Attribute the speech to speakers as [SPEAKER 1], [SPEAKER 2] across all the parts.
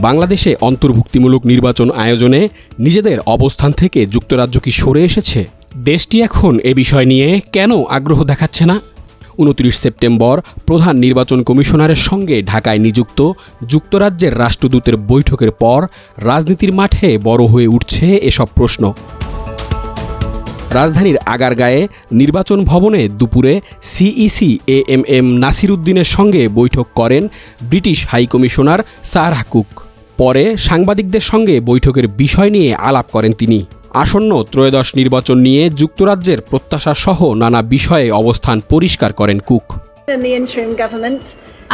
[SPEAKER 1] বাংলাদেশে অন্তর্ভুক্তিমূলক নির্বাচন আয়োজনে নিজেদের অবস্থান থেকে যুক্তরাজ্য কি সরে এসেছে? দেশটি এখন এ বিষয় নিয়ে কেন আগ্রহ দেখাচ্ছে না? উনত্রিশ সেপ্টেম্বর প্রধান নির্বাচন কমিশনারের সঙ্গে ঢাকায় নিযুক্ত যুক্তরাজ্যের রাষ্ট্রদূতের বৈঠকের পর রাজনীতির মাঠে বড় হয়ে উঠছে এসব প্রশ্ন। রাজধানীর আগারগাঁয়ে নির্বাচন ভবনে দুপুরে CEC A M M Nasir উদ্দিনের সঙ্গে বৈঠক করেন ব্রিটিশ হাইকমিশনার সারাহ কুক। পরে সাংবাদিকদের সঙ্গে বৈঠকের বিষয় নিয়ে আলাপ করেন তিনি। আসন্ন ত্রয়োদশ নির্বাচন নিয়ে যুক্তরাজ্যের প্রত্যাশা সহ নানা বিষয়ে অবস্থান পরিষ্কার করেন কুক।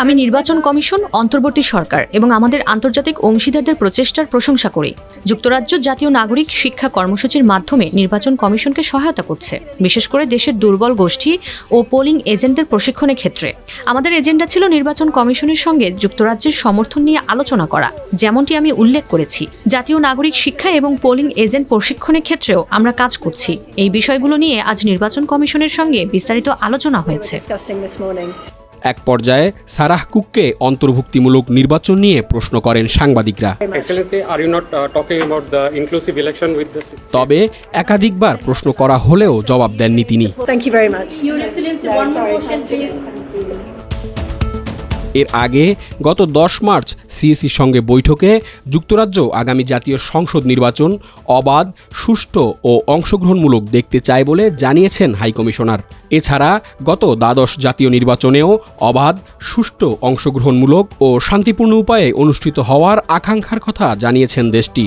[SPEAKER 2] আমি নির্বাচন কমিশন, অন্তর্বর্তী সরকার এবং আমাদের আন্তর্জাতিক অংশীদারদের প্রচেষ্টার প্রশংসা করি। যুক্তরাজ্য জাতীয় নাগরিক শিক্ষা কর্মসূচির মাধ্যমে নির্বাচন কমিশনকে সহায়তা করছে, বিশেষ করে দেশের দুর্বল গোষ্ঠী ও পোলিং এজেন্টদের প্রশিক্ষণের ক্ষেত্রে। আমাদের এজেন্ডা ছিল নির্বাচন কমিশনের সঙ্গে যুক্তরাজ্যের সমর্থন নিয়ে আলোচনা করা, যেমনটি আমি উল্লেখ করেছি। জাতীয় নাগরিক শিক্ষা এবং পোলিং এজেন্ট প্রশিক্ষণের ক্ষেত্রেও আমরা কাজ করছি। এই বিষয়গুলো নিয়ে আজ নির্বাচন কমিশনের সঙ্গে বিস্তারিত আলোচনা হয়েছে.
[SPEAKER 1] এক পর্যায়ে সারাহ কুককে অন্তর্ভুক্তিমূলক নির্বাচন নিয়ে প্রশ্ন করেন সাংবাদিকরা।
[SPEAKER 3] Uh,
[SPEAKER 1] তবে একাধিকবার প্রশ্ন করা হলেও জবাব দেননি তিনি। এর আগে গত দশ মার্চ সিএসির সঙ্গে বৈঠকে যুক্তরাজ্য আগামী জাতীয় সংসদ নির্বাচন অবাধ, সুষ্ঠু ও অংশগ্রহণমূলক দেখতে চায় বলে জানিয়েছেন হাইকমিশনার। এছাড়া গত দ্বাদশ জাতীয় নির্বাচনেও অবাধ, সুষ্ঠু অংশগ্রহণমূলক ও শান্তিপূর্ণ উপায়ে অনুষ্ঠিত হওয়ার আকাঙ্ক্ষার কথা জানিয়েছেন দেশটি।